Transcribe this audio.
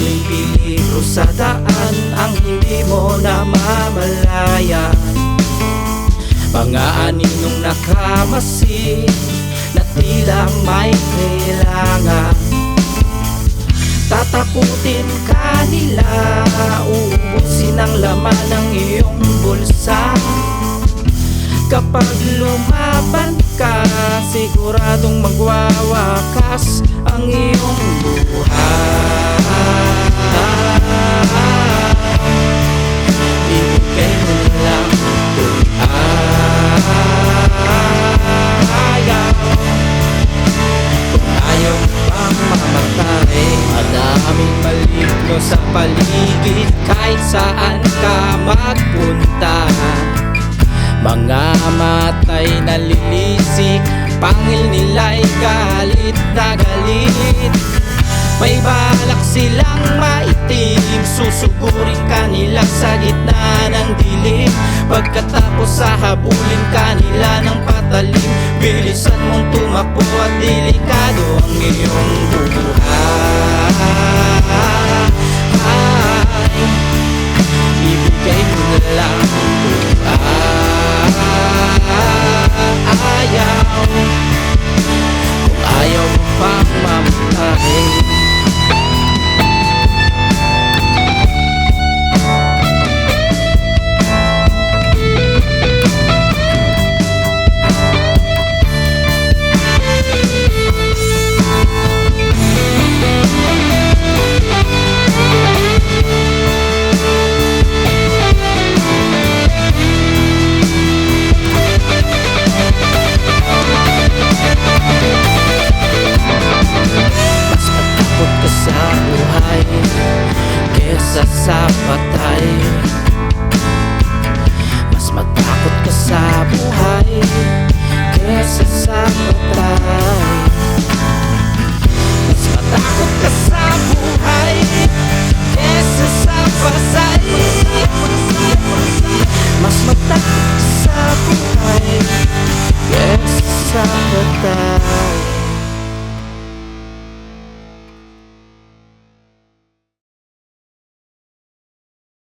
Maraming piligro sa daan Ang hindi mo na mamalaya. Mga aninong nakamasid Na tila may kailangan. Tataputin ka nila Uubusin ang laman ng iyong bulsa. Kapag lumaban ka Siguradong magwawakas ang iyong buhay. Ibigay mo lang kung ayaw Kung ayaw pang mamatay Madaming maligno sa paligid. Kahit saan ka magpunta mga matay nalilisik Pangil nila'y galit na galit. May balak silang maitim Susugurin kanila sa gitna ng dilim. Pagkatapos sahabulin kanila ng patalim Bilisan mong tumakbo at delikado ang iyong buhay. Ibigay mo na lang isa sa patay Mas matakot ka sa buhay Kesa sa patay. Mas matakot ka sa buhay Kesa sa pasay Mas matakot ka sa buhay